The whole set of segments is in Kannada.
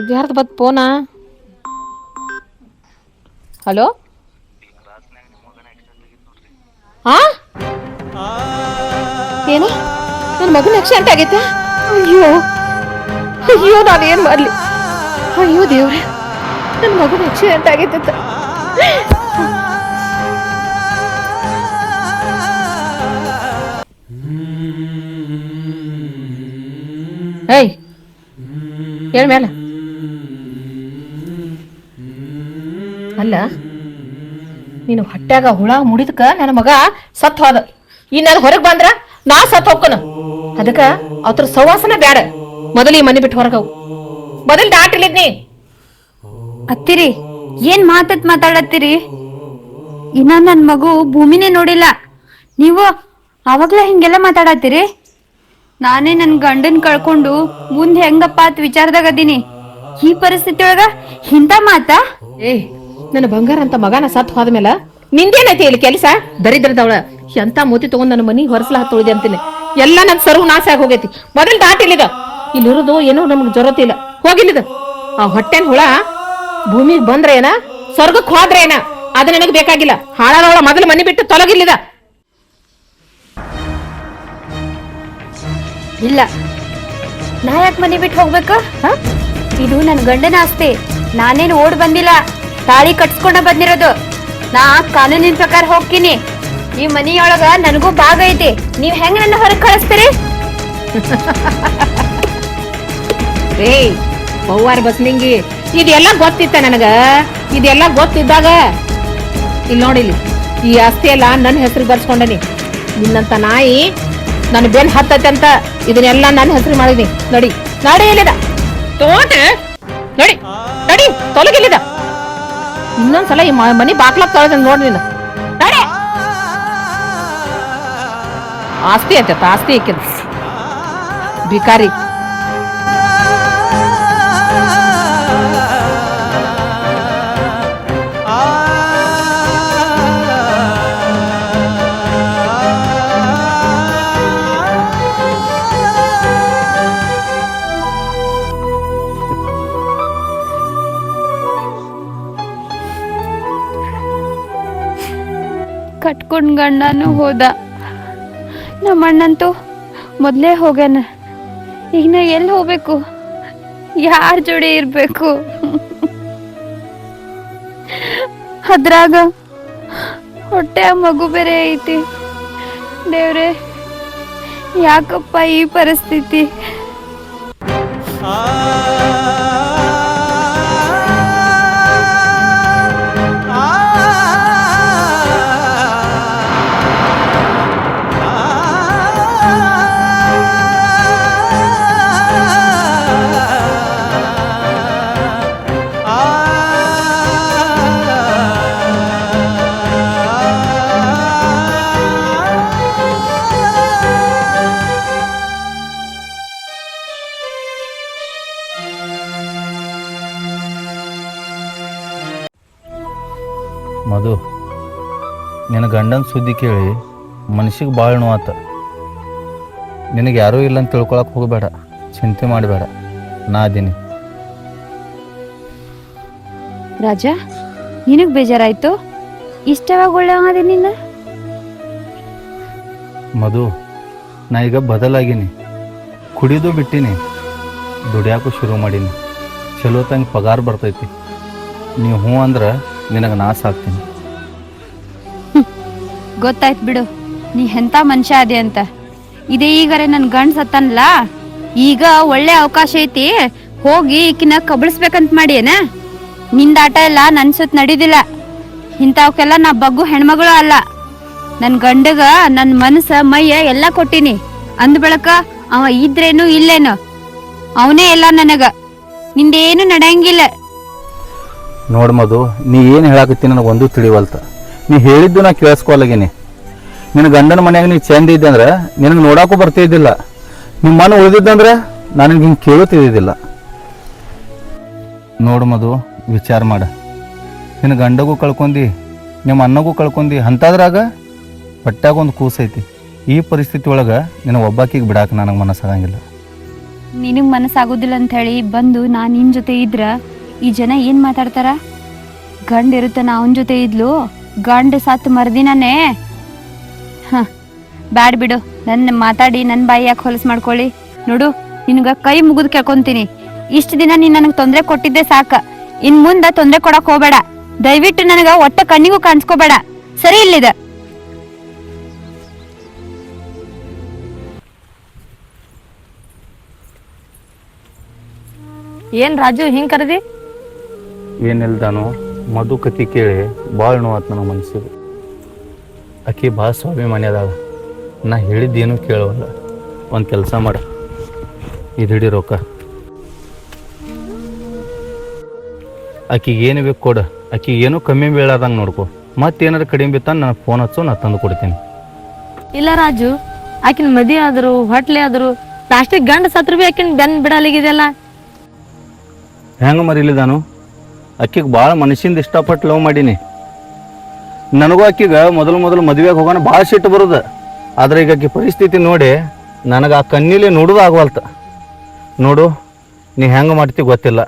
ಇದು ಯಾರ್ದು ಬತ್ ಫೋನಾ? ಹಲೋ? ಹಾ ಏನು? ನನ್ನ ಮಗನ ಆಕ್ಸಿಡೆಂಟ್ ಆಗೈತೆ? ಅಯ್ಯೋ. ಅಯ್ಯೋ, ನಾನು ಏನು ಮಾಡಲಿ? ಅಯ್ಯೋ ದೇವ್ರೆ. ನನ್ನ ಮಗನ ಆಕ್ಸಿಡೆಂಟ್ ಆಗೈತೆ ಅಂತ. ಏಯ್. ಹೇಳ ಮೇಲೆ ಅಲ್ಲ ನೀನು ಹೊಟ್ಯಾಗ ಹುಳ ಮುಡಿದಕ ನನ್ನ ಮಗ ಸತ್ ಹೋದ. ಈ ನಾನು ಹೊರಗೆ ಬಂದ್ರ ನಾ ಸತ್ ಹೋಗ್ಕನ ಅದಕ್ಕ ಅದ್ರ ಸವಾಸನ ಬ್ಯಾಡ. ಮೊದಲು ಈ ಮನೆ ಬಿಟ್ಟು ಹೊರಗೆ ಹೋಗು ಮೊದಲು ದಾಟಿಲಿದ್ನಿ ಅತ್ತಿರಿ ಏನ್ ಮಾತತ್ ಮಾತಾಡತ್ತೀರಿ? ಇನ್ನ ನನ್ ಮಗು ಭೂಮಿನೇ ನೋಡಿಲ್ಲ. ನೀವು ಅವಾಗ್ಲೇ ಹಿಂಗೆಲ್ಲ ಮಾತಾಡತ್ತೀರಿ? ನಾನೇ ನನ್ ಗಂಡನ್ ಕಳ್ಕೊಂಡು ಮುಂದೆ ಹೆಂಗಪ್ಪ ಅಂತ ವಿಚಾರದಾಗ ಅದೀನಿ. ಈ ಪರಿಸ್ಥಿತಿ ಒಳಗ ಇಂಥ ಮಾತಾ? ಏಯ್ ನನ್ನ ಬಂಗಾರ ಅಂತ ಮಗನ ಸತ್ ಹೋದ್ಮೇಲೆ ನಿಂದೇನೈತಿ ಇಲ್ಲಿ ಕೆಲಸ? ದರಿದ್ರದವಳ, ಎಂತ ಮೂತಿ ತಗೊಂಡ್ ನನ್ನ ಮನಿ ಹೊರಸಲ ಹತ್ತೊಳಿದೆ ಅಂತೀನಿ. ಎಲ್ಲ ನನ್ ಸರ್ವ ನಾಶ ಆಗಿ ಹೋಗೈತಿ ಮೊದಲು ದಾಟಿಲಿದ ಇಲ್ಲಿರೋದು ಏನೋ ನಮ್ಗೆ ಜೊರತಿಲ್ಲ ಹೋಗಿಲ್ಲಿದ ಆ ಹೊಟ್ಟೆನ್ ಹುಳ ಭೂಮಿಗೆ ಬಂದ್ರೆ ಏನ? ಸ್ವರ್ಗಕ್ಕೆ ಹೋದ್ರೆ ಏನ? ಅದು ನನಗೆ ಬೇಕಾಗಿಲ್ಲ. ಹಾಳಾದವಳ ಮೊದಲು ಮನಿ ಬಿಟ್ಟು ತೊಲಗಿಲ್ಲಿದ ಇಲ್ಲ. ನಾ ಯಾಕೆ ಮನೆ ಬಿಟ್ಟು ಹೋಗ್ಬೇಕು? ಇದು ನನ್ನ ಗಂಡನ ಆಸ್ತಿ. ನಾನೇನು ಓಡ್ ಬಂದಿಲ್ಲ. ತಾಳಿ ಕಟ್ಸ್ಕೊಂಡ ಬಂದಿರೋದು. ನಾ ಕಾನೂನಿನ ಪ್ರಕಾರ ಹೋಗ್ತೀನಿ. ಈ ಮನಿಯೊಳಗ ನನಗೂ ಭಾಗ ಐತಿ. ನೀವ್ ಹೆಂಗ್ ನನ್ನ ಹೊರಗ್ ಕಳಿಸ್ತೀರಿ? ರೇ ಬಸ್ ಬಸ್ನಿಂಗಿ, ಇದೆಲ್ಲ ಗೊತ್ತಿತ್ತ ನನಗ? ಇದೆಲ್ಲ ಗೊತ್ತಿದ್ದಾಗ ಇಲ್ಲಿ ನೋಡಿಲಿ ಈ ಆಸ್ತಿ ಎಲ್ಲ ನನ್ನ ಹೆಸರಿಗೆ ಬರ್ಸ್ಕೊಂಡನಿ. ನಿನ್ನಂತ ನಾಯಿ ನನ್ನ ಬೆನ್ ಹತ್ತತೆ ಅಂತ ಇದನ್ನೆಲ್ಲ ನನ್ನ ಹೆಸರು ಮಾಡಿದೀನಿ. ನೋಡಿ. ನಡಿ ಇಲ್ಲಿದ. ತೋಟ. ನೋಡಿ. ನಡಿ. ತೊಲಗಿಲ್ಲಿದ. ಇನ್ನೊಂದ್ಸಲ ಈ ಮನಿ ಬಾಕ್ಲಕ್ ತೊಳೆದ ನೋಡಿ ನೀನು. ಆಸ್ತಿ ಅಂತ ಆಸ್ತಿ ಹಾಕಿದ ಭಿಕಾರಿ. ಕಟ್ಕೊಂಡ್ ಗಂಡನು ಹೋದ. ನಮ್ಮ ಅಣ್ಣಂತೂ ಮೊದ್ಲೇ ಹೋಗ್ಯಾನ. ಈಗ ನಾ ಎಲ್ಲಿ ಹೋಗ್ಬೇಕು? ಯಾರ ಜೋಡಿ ಇರಬೇಕು? ಅದ್ರಾಗ ಹೊಟ್ಟೆ ಮಗು ಬೇರೆ ಐತಿ. ದೇವ್ರೆ, ಯಾಕಪ್ಪ ಈ ಪರಿಸ್ಥಿತಿ? ಮಧು ನಿನ್ನ ಗಂಡನ ಸುದ್ದಿ ಕೇಳಿ ಮನ್ಸಿಗೆ ಭಾಳ ನೋವಾತ. ನಿನಗೆ ಯಾರೂ ಇಲ್ಲ ಅಂತ ತಿಳ್ಕೊಳಕ್ಕೆ ಹೋಗಬೇಡ ಚಿಂತೆ ಮಾಡಬೇಡ ನಾ ಅದೀನಿ. ರಾಜ ನಿನಗೆ ಬೇಜಾರಾಯ್ತು? ಇಷ್ಟವಾಗ ಒಳ್ಳೆ ನಿನ್ನ? ಮಧು ನಾ ಈಗ ಬದಲಾಗೀನಿ. ಕುಡಿದು ಬಿಟ್ಟಿನಿ. ದುಡಿಯಾಕು ಶುರು ಮಾಡೀನಿ. ಚಲೋ ತಂಗೆ ಪಗಾರ ಬರ್ತೈತಿ. ನೀವು ಹ್ಞೂ ಅಂದ್ರೆ ನಿನಗೆ ನಾಶ ಆಗ್ತೀನಿ ಗೊತ್ತಾಯ್ತು ಬಿಡು. ನೀ ಎಂತ ಮನುಷ್ಯ ಅದೇ ಅಂತ. ಇದೇ ಈಗರೆ ನನ್ ಗಂಡ್ ಸತ್ತನ್ಲ. ಈಗ ಒಳ್ಳೆ ಅವಕಾಶ ಐತಿ. ಹೋಗಿ ಈಕಿನ ಕಬಳಿಸ್ಬೇಕಂತ ಮಾಡಿಯೇನ? ನಿಂದ ಆಟ ಎಲ್ಲ ನನ್ ಸುತ್ತ ನಡೀದಿಲ್ಲ. ಇಂಥವಕ್ಕೆಲ್ಲ ನಾ ಬಗ್ಗು ಹೆಣ್ಮಗಳು ಅಲ್ಲ. ನನ್ ಗಂಡಗ, ನನ್ ಮನಸ್ಸ, ಮೈಯ ಎಲ್ಲ ಕೊಟ್ಟಿನಿ. ಅಂದ ಬಳಕ ಅವ ಇದ್ರೇನು ಇಲ್ಲೇನು. ಅವನೇ ಎಲ್ಲ ನನಗ. ನಿಂದೇನು ನಡೆಯಂಗಿಲ್ಲ. ನೋಡು ಮಧು, ನೀ ಏನು ಹೇಳಾಕತ್ತಿ ನನಗೆ ಒಂದು ತಿಳಿವಲ್ತ. ನೀ ಹೇಳಿದ್ದು ನಾ ಕೇಳಿಸ್ಕೊಲ್ಲಗೇನಿ ನಿನ್ನ ಗಂಡನ ಮನೆಯಾಗ ನೀ ಚಂದ ಇದ್ದೆ ಅಂದ್ರೆ ನಿನಗೆ ನೋಡಾಕು ಬರ್ತಿದ್ದಿಲ್ಲ ನಿಮ್ಮ ಮನೆ ಉಳಿದಿದ್ದಂದ್ರೆ ನನಗೆ ಹಿಂಗೆ ಕೇಳುತ್ತಿದ್ದಿಲ್ಲ ನೋಡು ವಿಚಾರ ಮಾಡ. ನಿನ್ನ ಗಂಡಗೂ ಕಳ್ಕೊಂಡಿ ನಿಮ್ಮ ಅನ್ನಗೂ ಕಳ್ಕೊಂಡಿ, ಅಂತಾದ್ರಾಗ ಹೊಟ್ಯಾಗ ಒಂದು ಕೂಸೈತಿ ಈ ಪರಿಸ್ಥಿತಿ ಒಳಗೆ ನಿನ್ನ ಒಬ್ಬಾಕಿಗೆ ಬಿಡಾಕ ನನಗೆ ಮನಸ್ಸಾಗಂಗಿಲ್ಲ. ನಿನಗೆ ಮನಸ್ಸಾಗೋದಿಲ್ಲ ಅಂತ ಹೇಳಿ ಬಂದು ನಾನು ನಿನ್ನ ಜೊತೆ ಇದ್ರ ಈ ಜನ ಏನ್ ಮಾತಾಡ್ತಾರ? ಗಂಡ ಇರುತ್ತಾನ ಅವನ್ ಜೊತೆ ಇದ್ಲು, ಗಂಡ ಸತ್ ಮರ್ದಿನೇ ಹ, ಬ್ಯಾಡ್ ಬಿಡು ನನ್ನ ಮಾತಾಡಿ ನನ್ನ ಬಾಯಿ ಯಾಕೆ ಹೊಲಸ್ ಮಾಡ್ಕೊಳ್ಳಿ. ನೋಡು, ನಿನ್ಗ ಕೈ ಮುಗಿದು ಕೇಳ್ಕೊಂತೀನಿ. ಇಷ್ಟ ದಿನ ನೀನ್ ನನಗೆ ತೊಂದರೆ ಕೊಟ್ಟಿದ್ದೆ ಸಾಕ. ಇನ್ ಮುಂದ ತೊಂದರೆ ಕೊಡಕ್ ಹೋಗ್ಬೇಡ. ದಯವಿಟ್ಟು ನನಗ ಒಟ್ಟ ಕಣ್ಣಿಗೂ ಕಾಣಿಸ್ಕೋಬೇಡ. ಸರಿ ಇಲ್ಲಿದ. ಏನ್ ರಾಜು, ಹಿಂಗ್ ಕರೆದಿ? ಏನಿಲ್ದಾನು ಮಧು ಕತಿ ಕೇಳಿ ಭಾಳ ನೋವಾತ್ ನನ್ನ ಮನಸ್ಸಿಗೆ ಆಕೆ ಭಾಳ ಸ್ವಾಭಿಮಾನಿ ಅದಾಳ ನಾ ಹೇಳಿದ್ದೇನು ಕೇಳವಲ್ಲ ಒಂದು ಕೆಲಸ ಮಾಡ. ಇದು ಹಿಡಿ ರೊಕ್ಕ. ಆಕಿಗೆ ಏನು ಬೇಕು ಕೊಡು. ಆಕಿಗೆ ಏನೂ ಕಮ್ಮಿ ಬೀಳಾದಂಗೆ ನೋಡ್ಕೊ. ಮತ್ತೇನಾರು ಕಡಿಮೆ ಬಿತ್ತಂದು ನನಗೆ ಫೋನ್ ಹಚ್ಚು ನಾ ತಂದು ಕೊಡ್ತೀನಿ. ಇಲ್ಲ ರಾಜು ಆಕಿನ ಮದಿ ಆದ್ರು ಹೊಟ್ಲೆ ಆದರು ಲಾಸ್ಟಿಗೆ ಗಂಡ ಸತ್ರು ಬಿ ಆಕಿನ ಬೆನ್ ಬಿಡಲಿಗಿದೆಯಲ್ಲ? ಹೆಂಗೆ ಮರಿಲಿದಾನು ಆಕಿಗೆ ಭಾಳ ಮನಸ್ಸಿಂದ ಇಷ್ಟಪಟ್ಟು ಲವ್ ಮಾಡೀನಿ. ನನಗೂ ಆಕಿಗೆ ಮೊದಲು ಮೊದಲು ಮದುವೆಗೆ ಹೋಗೋಣ ಭಾಳ ಸಿಟ್ಟು ಬರೋದು. ಆದರೆ ಈಗ ಆಕಿ ಪರಿಸ್ಥಿತಿ ನೋಡಿ ನನಗೆ ಆ ಕಣ್ಣಿಲಿ ನೋಡೋದು ಆಗವಲ್ತ. ನೋಡು, ನೀ ಹೆಂಗೆ ಮಾಡ್ತಿ ಗೊತ್ತಿಲ್ಲ.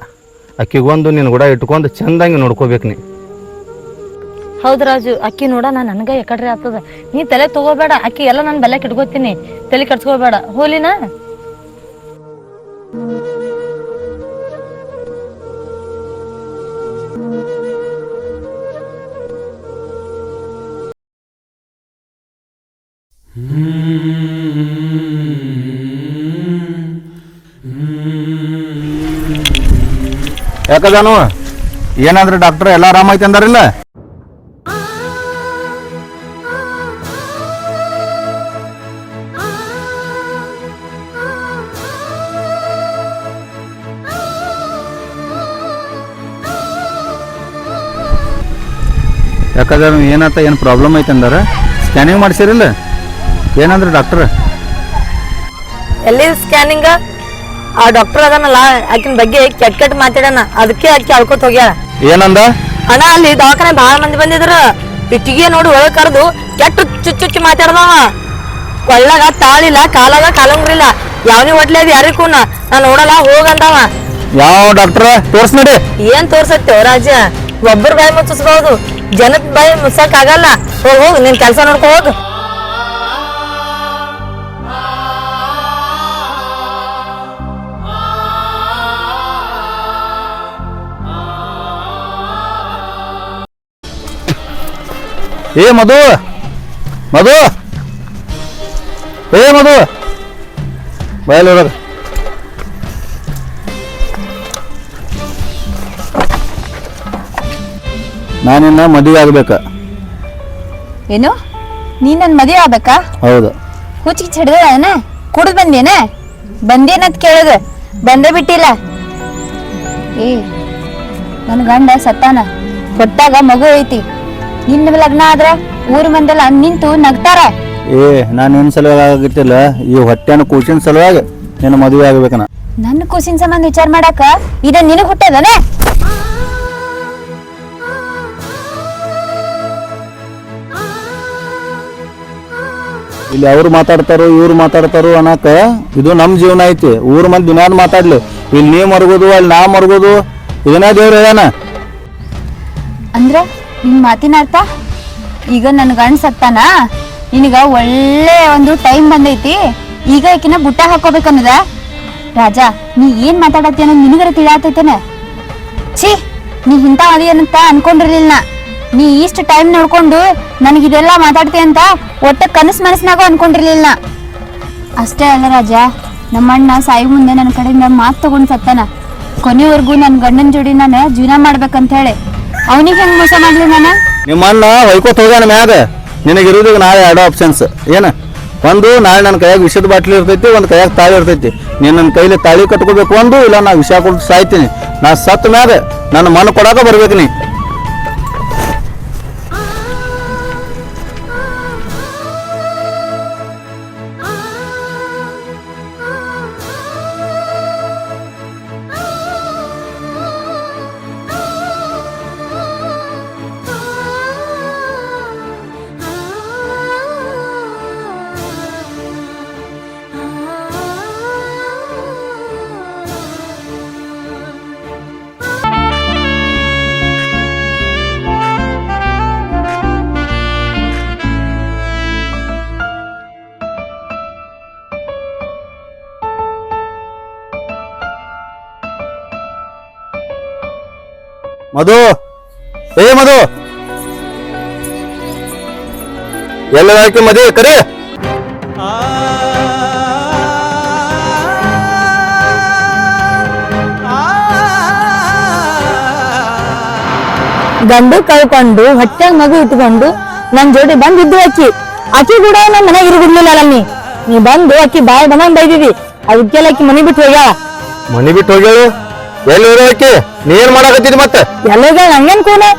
ಆಕಿಗೊಂದು ನಿನ್ನ ಗುಡ ಇಟ್ಕೊಂಡು ಚಂದಂಗೆ ನೋಡ್ಕೋಬೇಕು ನೀ. ಹೌದು ರಾಜು, ಅಕ್ಕಿ ನೋಡ ನಾ ನನಗ ಯಾಕಡ್ರೆ ಆಗ್ತದ. ನೀ ತಲೆ ತಗೋಬೇಡ, ಅಕ್ಕಿ ಎಲ್ಲ ನಾನು ಬೆಲೆ ಇಟ್ಕೋತೀನಿ. ತಲೆ ಕಟ್ಸ್ಕೋಬೇಡ ಹೋಲಿನಾ? ಯಾಕದಾನು ಏನಾದ್ರೆ ಡಾಕ್ಟರ್ ಎಲ್ಲ ಆರಾಮ ಐತೆ ಅಂದಾರಿಲ್ಲ ಯಾಕಂದ್ರೆ ಏನಾತ ಏನು ಪ್ರಾಬ್ಲಮ್ ಐತೆ ಅಂದಾರ? ಸ್ಕ್ಯಾನಿಂಗ್ ಮಾಡ್ಸಿರಿಲ್ಲ? ಏನಂದ್ರೆ ಡಾಕ್ಟರ್? ಎಲ್ಲಿ ಸ್ಕ್ಯಾನಿಂಗ್ ಆ? ಡಾಕ್ಟರ್ ಅದನ್ನಲ್ಲ ಆಕಿನ ಬಗ್ಗೆ ಕೆಟ್ಟ ಕೆಟ್ಟ ಮಾತಾಡಣ. ಅದಕ್ಕೆ ಆಕಿ ಅಳ್ಕೊತ ಹೋಗ್ಯಾಳ. ಏನಂದ? ಅಣ್ಣ ಅಲ್ಲಿ ದವಾಖಾನೆ ಬಹಳ ಮಂದಿ ಬಂದಿದ್ರು. ಇಟ್ಟಿಗೆ ನೋಡಿ ಒಳಗೆ ಕರೆದು ಕೆಟ್ಟ ಚುಚ್ಚು ಚುಚ್ಚು ಮಾತಾಡ್ದವ. ಕೊಳ್ಳಾಗ ತಾಳಿಲ್ಲ ಕಾಲಾಗ ಕಾಲಂಗ್ರಿಲ್ಲ. ಯಾವನಿ ಹೊಟ್ಲೆ ಅದ್ ಯಾರಿಗೂ ನಾ ನೋಡಲ್ಲ ಹೋಗಂದವ ಯಾವ ಡಾಕ್ಟರ್? ತೋರ್ಸ್ ನೋಡಿ ಏನ್ ತೋರ್ಸತ್ತೆ ರಾಜ ಒಬ್ಬರು ಬಾಯಿ ಮುಚ್ಚಿಸ್ಬಹುದು ಜನದ ಬಾಯಿ ಮುಚ್ಚಕ್ ಆಗಲ್ಲ. ಹೋಗ್ ಹೋಗ್ ನಿನ್ ಕೆಲಸ ನೋಡ್ಕೊ ಹೋಗ್. ಏ ಮಧು ಮಧು. ಏ ಮಧು. ಬಯಲು ನಾನಿನ್ನ ಮದುವೆ ಆಗ್ಬೇಕ. ಏನು? ನೀ ನನ್ ಮದುವೆ ಆಗ್ಬೇಕಾ? ಹೌದು. ಹುಚ್ಚಿಗೆ ಹಿಡ್ದೇನ ಕುಡ್ದು ಬಂದೇನ? ಬಂದೇನಂತ ಕೇಳಿದ. ಬಂದೇ ಬಿಟ್ಟಿಲ್ಲ. ಏ ನನ್ನ ಗಂಡ ಸತ್ತಾನ. ಕೊಟ್ಟಾಗ ಮಗು ಐತಿ. ನಿನ್ನ ಲಗ್ನ ಆದ್ರ ಊರ್ ಮಂದೆಲ್ಲ ನಿಂತು ನಗ್ತಾರ. ಏ ನಾನು ನಿನ್ ಸಲುವಾಗಿ ಆಗತ್ತಿಲ್ಲ ಈ ಹೊಟ್ಟೆನ ಕೂಸಿನ ಸಲುವಾಗಿ ನಿನ್ನ ಮದುವೆ ಆಗ್ಬೇಕನ. ನನ್ನ ಕೂಸಿನ ಸಂಬಂಧ ವಿಚಾರ ಮಾಡಾಕ ಇದ ನಿನಗ್ ಹುಟ್ಟದನೆ? ಇಲ್ಲಿ ಅವ್ರು ಮಾತಾಡ್ತಾರೋ ಇವ್ರು ಮಾತಾಡ್ತಾರೋ ಅನ್ನಕ ಇದು ನಮ್ಮ ಜೀವನ ಐತಿ. ಊರ್ ಮಂದಿ ದಿನಾನ್ ಮಾತಾಡ್ಲಿ. ಇಲ್ಲಿ ನೀ ಮರ್ಗೋದು ಅಲ್ಲಿ ನಾ ಮರ್ಗೋದು ಇದನ್ನ ದೇವ್ರ ಹೇಳಣ ಅಂದ್ರ? ನಿನ್ ಮಾತಿನ ಅರ್ಥ? ಈಗ ನನ್ ಗಂಡ್ ಸತ್ತಾನ ನಿನಗ ಒಳ್ಳೆ ಒಂದು ಟೈಮ್ ಬಂದೈತಿ. ಈಗ ಈಕಿನ ಬುಟ್ಟ ಹಾಕೋಬೇಕನ್ನದ ರಾಜ, ನೀ ಏನ್ ಮಾತಾಡತ್ತಿ ಅನ್ನೋದು ನಿನಗರ ತಿಳಾತೈತೇನೆ ಛೀ, ನೀ ಇಂಥ ಅಂತ ಅನ್ಕೊಂಡಿರ್ಲಿಲ್ಲ. ನಾ. ಇಷ್ಟು ಟೈಮ್ ನೋಡ್ಕೊಂಡು ನನಗಿದೆಲ್ಲ ಮಾತಾಡ್ತಿ ಅಂತ ಒಟ್ಟ ಕನಸು ಮನಸ್ಸಿನಾಗ ಅನ್ಕೊಂಡಿರ್ಲಿಲ್ಲ. ಅಷ್ಟೇ ಅಲ್ಲ ರಾಜ ನಮ್ಮಣ್ಣ ಸಾಯಿ ಮುಂದೆ ನನ್ನ ಕಡೆಯಿಂದ ಮಾತು ತಗೊಂಡ್ ಸತ್ತಾನ. ಕೊನೆವರೆಗೂ ನನ್ನ ಗಂಡನ ಜೋಡಿ ನಾನು ಜೀವನ ಮಾಡ್ಬೇಕಂತ ಹೇಳಿ. ಅವನಿಗೆ ಹೆಂಗ್ ಮೋಸ ಮಾಡ್ಲಿ ನಾನು? ನಿಮ್ಮ ಅಣ್ಣ ಹೊಯ್ಕೋತ ಹೋಗ್ಯಾನ ಮ್ಯಾಗ. ನಿನಗಿರೋದು ನಾಳೆ ಎರಡು ಆಪ್ಷನ್ಸ್ ಏನ? ಒಂದು, ನಾಳೆ ನನ್ನ ಕೈಯಾಗ ವಿಷದ ಬಾಟ್ಲಿ ಇರ್ತೈತಿ, ಒಂದು ಕೈಯಾಗ ತಾಳಿ ಇರ್ತೈತಿ. ನೀನು ನನ್ನ ಕೈಲಿ ತಾಳಿ ಕಟ್ಕೋಬೇಕು ಒಂದು, ಇಲ್ಲ ನಾ ವಿಷ ಕೊಟ್ಟು ಸಾಯ್ತೀನಿ. ನಾ ಸತ್ ಮ್ಯಾಗ ನನ್ನ ಮನ ಕೊಡಾಕ ಬರ್ಬೇಕು ನೀ. ಮಧು. ಏ ಮಧು. ಎಲ್ಲ ಹಾಕಿ ಮದಿ ಕರೆ. ಗಂಡು ಕಳ್ಕೊಂಡು ಹೊಟ್ಟೆಗ್ ಮಗು ಇಟ್ಕೊಂಡು ನನ್ ಜೋಡಿ ಬಂದಿದ್ದು ಅಕ್ಕಿ. ಅಕ್ಕಿ ಕೂಡ ನಮ್ ಮನೆಗೆ ಇರುದಿರ್ಲಿಲ್ಲ ನೀ ನೀ ಬಂದು ಅಕ್ಕಿ ಬಾಯಿ ಬಂದಂಗ್ ಬೈದಿದಿ. ಅದಕ್ಕೆಲ್ಲ ಅಕ್ಕಿ ಮನಿ ಬಿಟ್ಟು ಹೋಗ್ಯಾಳ ಮನಿ ಬಿಟ್ಟು ಹೋಗ್ಯಾಳು? ಎಲ್ಲಿ ಹೋದ ನೀನ್ ಮಾಡಾಕತ್ತಿದ್ ಮತ್ತೆ? ಎಲ್ಲ ಹೋಗ್ಯಾಳ ನಂಗೇನ್ ಕೂನೆ?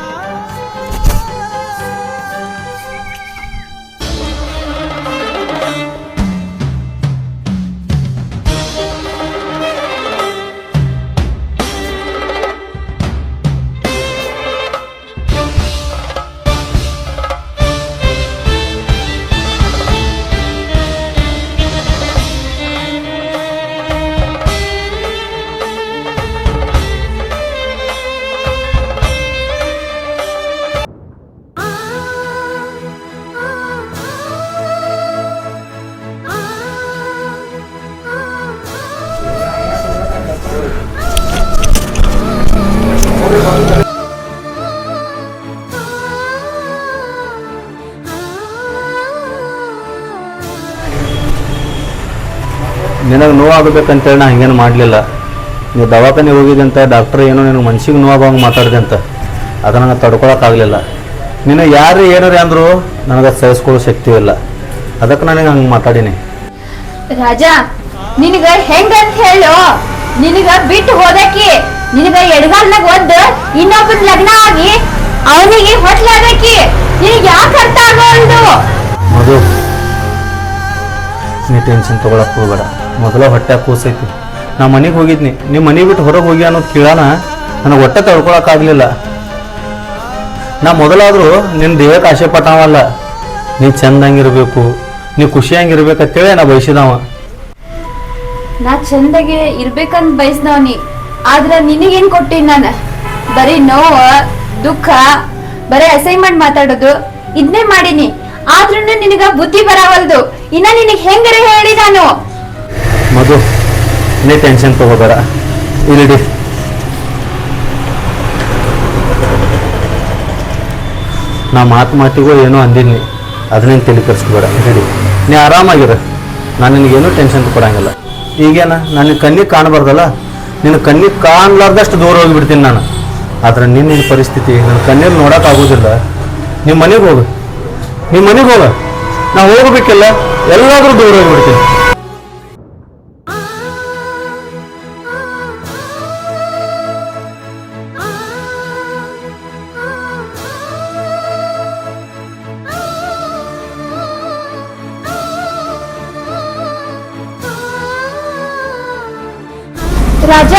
ನಿನಗೆ ನೋವಾಗಬೇಕಂತೇಳಿ ನಾ ಹಂಗೇನು ಮಾಡಲಿಲ್ಲ. ನೀವು ದವಾಖಾನೆ ಹೋಗಿದ್ದೆ ಅಂತ ಡಾಕ್ಟ್ರ್ ಏನೋ ನಿನಗೆ ಮನ್ಸಿಗೆ ನೋವಾಗಂಗೆ ಮಾತಾಡಿದೆ ಅಂತ. ಅದು ನನಗೆ ತಡ್ಕೊಳಕ್ಕಾಗಲಿಲ್ಲ ನಿನ್ನ ಯಾರು ಏನಾರ ಅಂದರು ನನಗೆ ಸಹಿಸ್ಕೊಳ್ಳೋ ಶಕ್ತಿ ಇಲ್ಲ. ಅದಕ್ಕೆ ನನಗೆ ಹಂಗೆ ಮಾತಾಡೀನಿ. ರಾಜ ನಿನಗ ಹೆಂಗಂತ ಹೇಳು. ನಿನಗ ಬಿಟ್ಟು ಹೋದಕಿ ನಿನಗ ಎಡಗಾಲ್ನಾಗ ಒಂದು ಇನ್ನೊಬ್ಬನ ಲಗ್ನ ಆಗಿ ಅವನಿಗೆ ಹೊಟ್ಲಾಗಕಿ. ನಿನಗೆ ಯಾಕೆ ಅರ್ಥ ಆಗೋಲ್ದು? ಮಧು ನೀ ಟೆನ್ಷನ್ ತಗೊಳಕ್ ಹೋಗ್ಬೇಡ. ಮೊದಲ ಹೊಟ್ಟೆ ಕೂಸೈತಿ. ನಾ ಮನೆಗೆ ಹೋಗಿದ್ನಿ. ನಿಮ್ಮ ಮನೆ ಬಿಟ್ಟು ಹೊರಗೆ ಹೋಗಿ ಅನ್ನೋದು ಕೇಳೋಣ ನನಗೆ ಹೊಟ್ಟೆ ತಡ್ಕೊಳಕ್ಕಾಗಲಿಲ್ಲ. ನಾ ಮೊದಲಾದರೂ ನಿನ್ನ ದೇಹಕ್ಕೆ ಆಸೆ ಪಟ್ಟವಲ್ಲ ನೀ ಚಂದಂಗಿರ್ಬೇಕು. ನೀ ಖುಷಿಯಾಗಿರ್ಬೇಕಂತೇಳಿ ನಾ ಬಯಸಿದವ. ನಾ ಚಂದಗೆ ಇರ್ಬೇಕಂತ ಬಯಸ್ದವನಿ ಆದ್ರೆ ನಿನಗೇನ್ ಕೊಟ್ಟಿನ್ ನಾನು? ಬರೀ ನೋವ, ದುಃಖ, ಬರೀ ಅಸೈನ್ಮೆಂಟ್ ಮಾತಾಡೋದು ಇದನ್ನೇ ಮಾಡೀನಿ. ಆದ್ರೂ ನಿನಗ ಬುದ್ಧಿ ಬರವಲ್ದು. ಇನ್ನ ನಿನಗ್ ಹೆಂಗರೆ ಹೇಳಿ ನಾನು? ಮಧು, ನೀ ಟೆನ್ಷನ್ ತಗೋಬೇಡ. ಇಲ್ಲಿಡಿ. ನಾ ಮಾತು ಮಾತಿಗೂ ಏನೋ ಅಂದಿನಿ ಅದನ್ನೇನು ತಲೆ ಇಲ್ಲಿಡಿ. ನೀ ಆರಾಮಾಗಿರ. ನಾನು ನಿನಗೇನು ಟೆನ್ಷನ್ ಕೊಡಂಗಿಲ್ಲ. ಈಗೇನ? ನನ್ನ ಕಣ್ಣಿಗೆ ಕಾಣಬಾರ್ದಲ್ಲ? ನಿನ್ನ ಕಣ್ಣಿಗೆ ಕಾಣಲಾರ್ದಷ್ಟು ದೂರ ಹೋಗಿಬಿಡ್ತೀನಿ ನಾನು. ಆದ್ರೆ ನಿನ್ನ ಪರಿಸ್ಥಿತಿ ನನ್ನ ಕಣ್ಣೀರು ನೋಡೋಕ್ಕಾಗೋದಿಲ್ಲ ನಿಮ್ಮ ಮನೆಗೆ ಹೋಗು. ನಿಮ್ಮ ಮನೆಗೆ ಹೋಗ. ನಾ ಹೋಗಬೇಕಿಲ್ಲ. ಎಲ್ಲಾದರೂ ದೂರ ಹೋಗಿಬಿಡ್ತೀನಿ. ರಾಜ